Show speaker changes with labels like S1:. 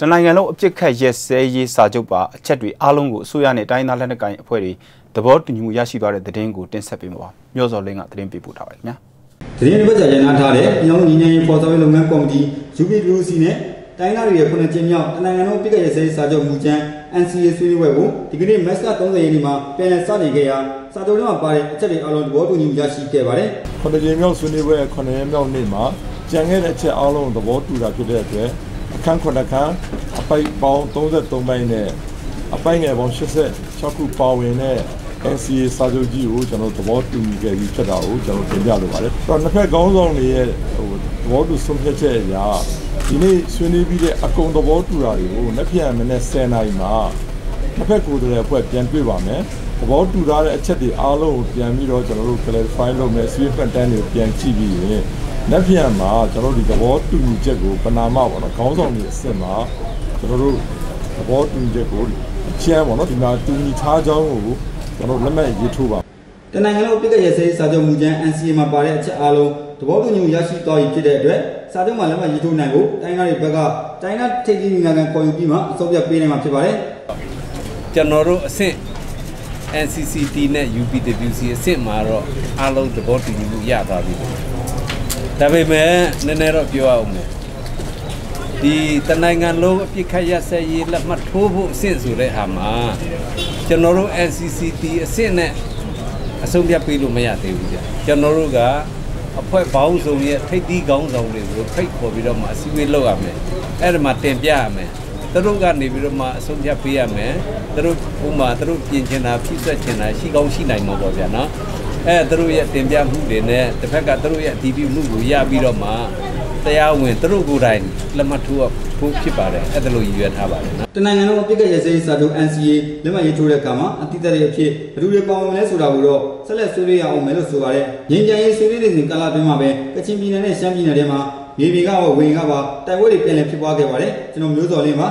S1: တနိုင်ငံလုံးအပြစ်ခတ်ရက်စဲရေးစာချုပ်ပါအချက်တွေအားလုံးကိုအစိုးရနဲ့တိုင်းသားလက်နက်ကိုင်အဖွဲ့တွေသဘောတူညီမှုရရှိသွားတဲ့သတင်းကိုတင်ဆက်ပေးမှာပါမြို့စော်လင်းကသတင်းပေးပို့ထားပါတယ်ခင်ဗျာ
S2: သတင်းတစ်ပတ်ကြာရန်နာထားတဲ့ပြည်အောင်ညီညီပေါ်ဆောင်ရေးလုပ်ငန်းကော်မတီ UPWC နဲ့တိုင်းသားတွေရဲ့ခုနှစ်ချင်းမြောက်တနိုင်ငံလုံးအပြစ်ခတ်ရက်စဲရေးစာချုပ်မူကြမ်း NCA ဆွေးနွေးပွဲကိုဒီကနေ့မတ်လ30ရက်နေ့မှာပြန်လည်စတင်ခဲ့ရာစာချုပ်ထဲမှာပါတဲ့အချက်တွေအားလုံးသဘောတူညီမှုရရှိခဲ့ပါတယ်
S3: ခုနှစ်ချင်းမြောက်ဆွေးနွေးပွဲခုနှစ်ရက်မြောက်နေ့မှာကြံခဲ့တဲ့အချက်အားလုံးသဘောတူတာဖြစ်တဲ့အတွက် အခန်းခုနှစ်ခန်းအပိုက်ပေါင်း33ပိုင်းနဲ့အပိုက်ငယ်ပေါင်း86ခုပါဝင်တဲ့ NCA စာချုပ်ကြီးကိုကျွန်တော်သဘောတူညီခဲ့ပြီးဖြစ်တာကိုကျွန်တော်တင်ပြလိုပါတယ်။အဲ့တော့နှစ်ဖက်ကောင်းဆောင်တွေရဲ့ဟိုသဘောတူဆုံးဖြတ်ချက်အရဒီနေ့ဆွေးနွေးပြီးတဲ့အကုန်သဘောတူတာတွေကိုနှစ်ဖက်မနေ့10နာရီမှာနှစ်ဖက်ကိုယ်တည်းအဖွဲ့ပြန်တွေ့ပါမယ်။သဘောတူထားတဲ့အချက်တွေအားလုံးကိုပြန်ပြီးတော့ကျွန်တော်တို့ clarify လုပ်မယ် swift pattern တွေပြန်ကြည့်ပြီးရင် လက်ပြန်မှာကျွန်တော်တို့ဒီသဘောတူညီချက်ကိုပနာမပေါ့နော်ခေါင်းဆောင်တွေအစ်စ်မှာကျွန်တော်တို့သဘောတူညီချက်ကိုအချမ်းပေါ့နော်ဒီမှာတူညီထားကြောင်းကိုကျွန်တော်လက်မှတ်ရေးထိုးပါ
S2: တနိုင်ငံလုံးပြစ်ကရစေးစာချုပ်မူကြမ်း NCA မှာပါတဲ့အချက်အားလုံးသဘောတူညီမှုရရှိသွားပြီဖြစ်တဲ့အတွက်စာချုပ်မှာလက်မှတ်ရေးထိုးနိုင်ဖို့တိုင်းသားတွေဘက်ကတိုင်းသားထိပ်သီးညီလာခံခေါ်ယူပြီးမှအစိုးရပေးနိုင်မှာဖြစ်ပါတယ်
S4: ကျွန်တော်တို့အဆင့် NCCT နဲ့ UPWC အဆင့်မှာတော့အားလုံးသဘောတူညီမှုရသွားပြီ ဒါပေမဲ့နည်းနည်းတော့ပြောအောင်မယ်ဒီတနိုင်ငံလုံးအပြစ်ခတ်ရဆက်ရေးလက်မှတ်ထိုးဖို့အဆင့်ဆိုတဲ့ဟာမှာကျွန်တော်တို့ NCCT အဆင့်နဲ့အဆုံးဖြတ်ပေးလို့မရသေးဘူးကြာကျွန်တော်တို့ကအဖွဲ့ပေါင်းစုံရဲ့ထိပ်သီးကောင်းဆောင်တွေကိုဖိတ်ခေါ်ပြီးတော့မှအစည်းအဝေးလုပ်ရမယ်အဲ့ဒါမှတင်ပြရမယ်သူတို့ကနေပြီးတော့မှအဆုံးဖြတ်ပေးရမယ်သူတို့ဥမာသူတို့ပြင်ချင်တာဖြည့်ဆွက်ချင်တာရှိကောင်းရှိနိုင်မှာပေါ့ဗျာနော် အဲသူတို့ရဲ့တင်ပြမှုတွေနဲ့တစ်ဖက်ကသူတို့ရဲ့အတည်ပြုမှုကိုရပြီးတော့မှတရားဝင်သူတို့ကိုယ်တိုင်လက်မှတ်ထိုးဖို့ဖြစ်ပါတယ်အဲ့ဒါလိုရည်ရွယ်ထားပါတယ်နော်
S2: တနိုင်ငံလုံးအပြစ်ကရစေးစာချုပ် NCA လက်မှတ်ရေးထိုးတဲ့အခါမှာအတိအကျတွေအဖြစ်ဘယ်သူတွေပါဝင်လဲဆိုတာကိုတော့ဆက်လက်ဆွေးနွေးရအောင်မယ်လို့ဆိုပါတယ်ငြိမ်းချမ်းရေးဆွေးနွေးနေတဲ့ကာလအတွင်းမှာပဲကချင်ပြည်နယ်နဲ့ရှမ်းပြည်နယ်ထဲမှာမြေပြင်ကရောဝေကပါတိုက်ပွဲတွေပြန်လည်ဖြစ်ပွားခဲ့ပါတယ်ကျွန်တော်မျိုးစော်လင်းပါ